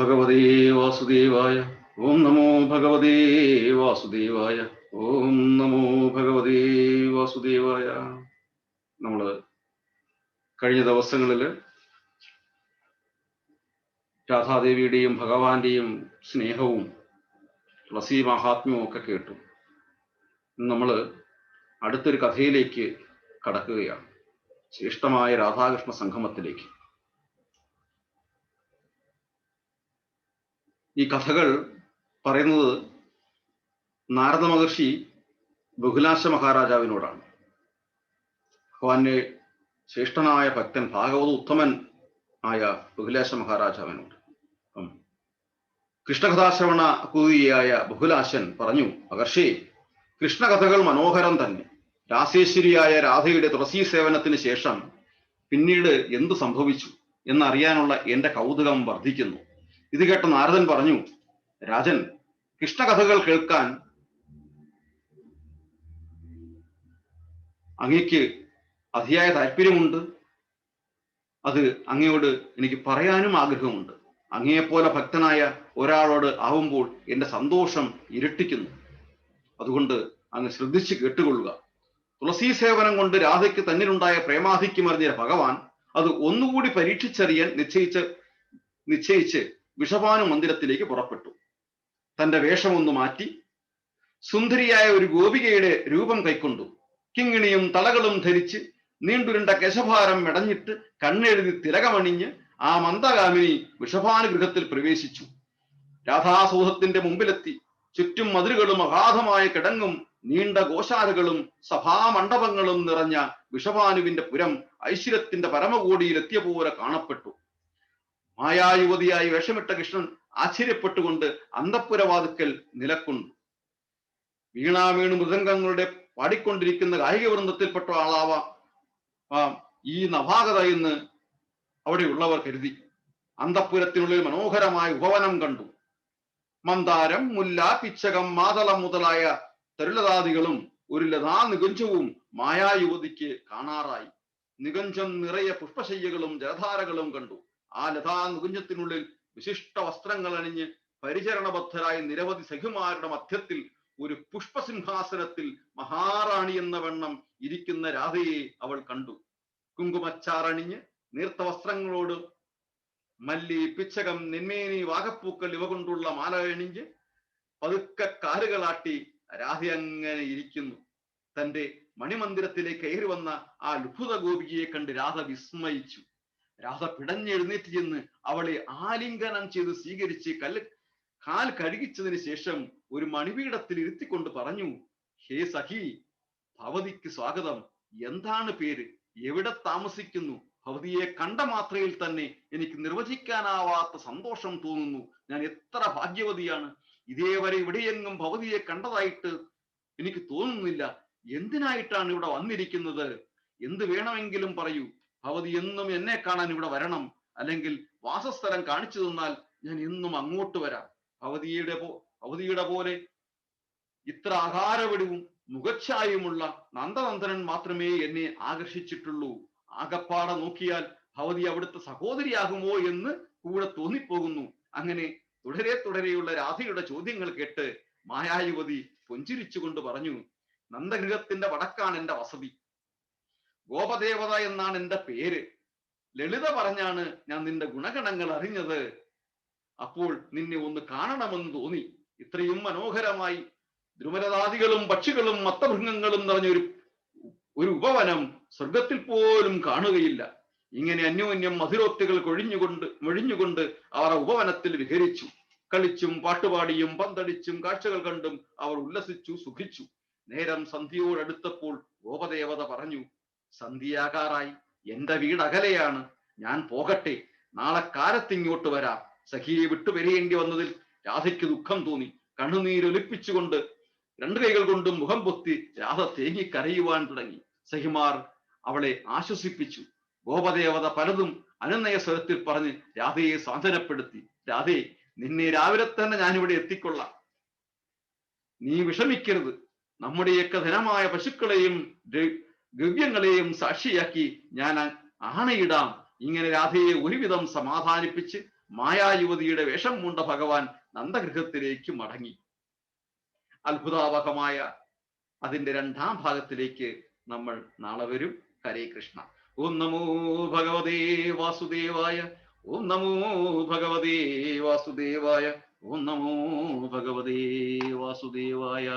ഭഗവതേ വാസുദേവായ ഓം നമോ ഭഗവതേ വാസുദേവായ ഓം നമോ ഭഗവതേ വാസുദേവായ നമ്മൾ കഴിഞ്ഞ ദിവസങ്ങളിൽ രാധാദേവിയുടെയും ഭഗവാന്റെയും സ്നേഹവും തുളസി മഹാത്മ്യവും ഒക്കെ കേട്ടു. നമ്മൾ അടുത്തൊരു കഥയിലേക്ക് കടക്കുകയാണ്. ശ്രേഷ്ഠമായ രാധാകൃഷ്ണ സംഗമത്തിലേക്ക്. ഈ കഥകൾ പറയുന്നത് നാരദ മഹർഷി ബഹുലാശ മഹാരാജാവിനോടാണ്. ഭഗവാന്റെ ശ്രേഷ്ഠനായ ഭക്തൻ ഭാഗവത ഉത്തമൻ ആയ ബഹുലാശ മഹാരാജാവിനോട്. കൃഷ്ണകഥാശ്രവണ കുതിയായ ബഹുലാശൻ പറഞ്ഞു മഹർഷി കൃഷ്ണകഥകൾ മനോഹരം തന്നെ. രാസേശ്വരിയായ രാധയുടെ തുളസി സേവനത്തിന് ശേഷം പിന്നീട് എന്ത് സംഭവിച്ചു എന്നറിയാനുള്ള എന്റെ കൗതുകം വർദ്ധിക്കുന്നു. ഇത് കേട്ട നാരദൻ പറഞ്ഞു രാജൻ കൃഷ്ണകഥകൾ കേൾക്കാൻ അങ്ങയ്ക്ക് അതിയായ താല്പര്യമുണ്ട്. അത് അങ്ങയോട് എനിക്ക് പറയാനും ആഗ്രഹമുണ്ട്. അങ്ങയെപ്പോലെ ഭക്തനായ ഒരാളോട് ആവുമ്പോൾ എന്റെ സന്തോഷം ഇരട്ടിക്കുന്നു. അതുകൊണ്ട് അങ്ങ് ശ്രദ്ധിച്ച് കേട്ടുകൊള്ളുക. തുളസി സേവനം കൊണ്ട് രാധയ്ക്ക് തന്നിലുണ്ടായ പ്രേമാധിക്യം അറിഞ്ഞ ഭഗവാൻ അത് ഒന്നുകൂടി പരീക്ഷിച്ചറിയാൻ നിശ്ചയിച്ച് നിശ്ചയിച്ച് വിഷഭാനു മന്ദിരത്തിലേക്ക് പുറപ്പെട്ടു. തന്റെ വേഷമൊന്നു മാറ്റി സുന്ദരിയായ ഒരു ഗോപികയുടെ രൂപം കൈക്കൊണ്ടു. കിങ്ങിണിയും തളകളും ധരിച്ച് നീണ്ടുരുണ്ട കശഭാരം മെടഞ്ഞിട്ട് കണ്ണെഴുതി തിലകമണിഞ്ഞ് ആ മന്ദഗാമിനി വിഷഭാനുഗൃഹത്തിൽ പ്രവേശിച്ചു. രാധാസൂഹത്തിന്റെ മുമ്പിലെത്തി. ചുറ്റും മതിലുകളും അഗാധമായ കിടങ്ങും നീണ്ട ഗോശാലകളും സഭാമണ്ഡപങ്ങളും നിറഞ്ഞ വിഷഭാനുവിന്റെ പുരം ഐശ്വര്യത്തിന്റെ പരമകോടിയിൽ എത്തിയ പോലെ കാണപ്പെട്ടു. മായായുവതിയായി വേഷമിട്ട കൃഷ്ണൻ ആശ്ചര്യപ്പെട്ടുകൊണ്ട് അന്തപ്പുരവാതുക്കൽ നിലക്കുന്നു. വീണാ വീണു മൃദംഗങ്ങളുടെ പാടിക്കൊണ്ടിരിക്കുന്ന കായിക വൃന്ദത്തിൽപ്പെട്ട ആളാവാം ഈ നവാഗത എന്ന് അവിടെയുള്ളവർ കരുതി. അന്തപ്പുരത്തിനുള്ളിൽ മനോഹരമായ ഉപവനം കണ്ടു. മന്ദാരം മുല്ല പിച്ചകം മാതളം മുതലായ തരുലതാദികളും ഒരു ലതാ നികുഞ്ചവും മായായുവതിക്ക് കാണാറായി. നികുഞ്ചം നിറയെ പുഷ്പശയ്യകളും ജലധാരകളും കണ്ടു. ആ ലതാ നികുഞ്ചത്തിനുള്ളിൽ വിശിഷ്ട വസ്ത്രങ്ങൾ അണിഞ്ഞ് പരിചരണബദ്ധരായ നിരവധി സഖിമാരുടെ മധ്യത്തിൽ ഒരു പുഷ്പസിംഹാസനത്തിൽ മഹാറാണി എന്ന വണ്ണം ഇരിക്കുന്ന രാധയെ അവൾ കണ്ടു. കുങ്കുമച്ചാറണിഞ്ഞ് നീർത്ത വസ്ത്രങ്ങളോട് മല്ലി പിച്ചകം നിന്മേനി വാഗപ്പൂക്കൾ ഇവ കൊണ്ടുള്ള മാല അണിഞ്ഞ് പതുക്കെ കാലുകളാട്ടി രാധ അങ്ങനെ ഇരിക്കുന്നു. തന്റെ മണിമന്ദിരത്തിലേക്ക് കയറി വന്ന ആ ലുഭുത ഗോപികയെ കണ്ട് രാധ വിസ്മയിച്ചു. രാധ പിടഞ്ഞെഴുന്നേറ്റ് ചെന്ന് അവളെ ആലിംഗനം ചെയ്ത് സ്വീകരിച്ച് കല്ല് കാൽ കഴുകിച്ചതിന് ശേഷം ഒരു മണിപീഠത്തിൽ ഇരുത്തിക്കൊണ്ട് പറഞ്ഞു ഹേ സഖി ഭവതിക്ക് സ്വാഗതം. എന്താണ് പേര്? എവിടെ താമസിക്കുന്നു? ഭവതിയെ കണ്ട മാത്രയിൽ തന്നെ എനിക്ക് നിർവചിക്കാനാവാത്ത സന്തോഷം തോന്നുന്നു. ഞാൻ എത്ര ഭാഗ്യവതിയാണ്. ഇതേവരെ ഇവിടെയെങ്ങും ഭവതിയെ കണ്ടതായിട്ട് എനിക്ക് തോന്നുന്നില്ല. എന്തിനായിട്ടാണ് ഇവിടെ വന്നിരിക്കുന്നത്? എന്ത് വേണമെങ്കിലും പറയൂ. ഭവതി എന്നും എന്നെ കാണാൻ ഇവിടെ വരണം. അല്ലെങ്കിൽ വാസസ്ഥലം കാണിച്ചു തന്നാൽ ഞാൻ എന്നും അങ്ങോട്ട് വരാം. ഭവതിയുടെ പോ ഭവതിയുടെ പോലെ ഇത്ര ആകാരവടിവും മുഖച്ഛായുമുള്ള നന്ദനന്ദനൻ മാത്രമേ എന്നെ ആകർഷിച്ചിട്ടുള്ളൂ. ആകപ്പാടെ നോക്കിയാൽ ഭവതി അവിടുത്തെ സഹോദരിയാകുമോ എന്ന് കൂടെ തോന്നിപ്പോകുന്നു. അങ്ങനെ തുടരെ തുടരെയുള്ള രാധയുടെ ചോദ്യങ്ങൾ കേട്ട് മായായുവതി പുഞ്ചിരിച്ചുകൊണ്ട് പറഞ്ഞു നന്ദഗൃഹത്തിന്റെ വടക്കാണ് എന്റെ വസതി. ഗോപദേവത എന്നാണ് എന്റെ പേര്. ലളിത പറഞ്ഞാണ് ഞാൻ നിന്റെ ഗുണഗണങ്ങൾ അറിഞ്ഞത്. അപ്പോൾ നിന്നെ ഒന്ന് കാണണമെന്ന് തോന്നി. ഇത്രയും മനോഹരമായി ദ്രുമലതാദികളും പക്ഷികളും മത്തഭൃംഗങ്ങളും നിറഞ്ഞൊരു ഒരു ഉപവനം സ്വർഗത്തിൽ പോലും കാണുകയില്ല. ഇങ്ങനെ അന്യോന്യം മധുരോക്തികൾ കൊഴിഞ്ഞുകൊണ്ട് മൊഴിഞ്ഞുകൊണ്ട് അവർ ഉപവനത്തിൽ വിഹരിച്ചു. കളിച്ചും പാട്ടുപാടിയും പന്തടിച്ചും കാഴ്ചകൾ കണ്ടും അവർ ഉല്ലസിച്ചു സുഖിച്ചു. നേരം സന്ധ്യയോടടുത്തപ്പോൾ ഗോപദേവത പറഞ്ഞു സന്ധ്യയാകാറായി എന്റെ വീട് അകലെയാണ്. ഞാൻ പോകട്ടെ. നാളെ കാലത്തിങ്ങോട്ട് വരാം. സഖിയെ വിട്ടുവരേണ്ടി വന്നതിൽ രാധയ്ക്ക് ദുഃഖം തോന്നി. കണ്ണുനീരൊലിപ്പിച്ചുകൊണ്ട് രണ്ടു കൈകൾ കൊണ്ടും മുഖം പൊത്തി രാധ തേങ്ങി കരയുവാൻ തുടങ്ങി. സഹിമാർ അവളെ ആശ്വസിപ്പിച്ചു. ഗോപദേവത പലതും അനുനയ സ്വരത്തിൽ പറഞ്ഞ് രാധയെ സാന്ത്വനപ്പെടുത്തി. രാധേ നിന്നെ രാവിലെ തന്നെ ഞാനിവിടെ എത്തിക്കൊള്ളാം. നീ വിഷമിക്കരുത്. നമ്മുടെയൊക്കെ ധനമായ പശുക്കളെയും ഗവ്യങ്ങളെയും സാക്ഷിയാക്കി ഞാൻ ആണയിടാം. ഇങ്ങനെ രാധയെ ഒരുവിധം സമാധാനിപ്പിച്ച് മായായുവതിയുടെ വേഷം പൂണ്ട ഭഗവാൻ നന്ദഗൃഹത്തിലേക്ക് മടങ്ങി. അത്ഭുതാവഹമായ അതിന്റെ രണ്ടാം ഭാഗത്തിലേക്ക് നമ്മൾ നാളെ വരും. ഹരേ കൃഷ്ണ. ഓം നമോ ഭഗവതേ വാസുദേവായ ഓം നമോ ഭഗവതേ വാസുദേവായ ഓം നമോ ഭഗവതേ വാസുദേവായ.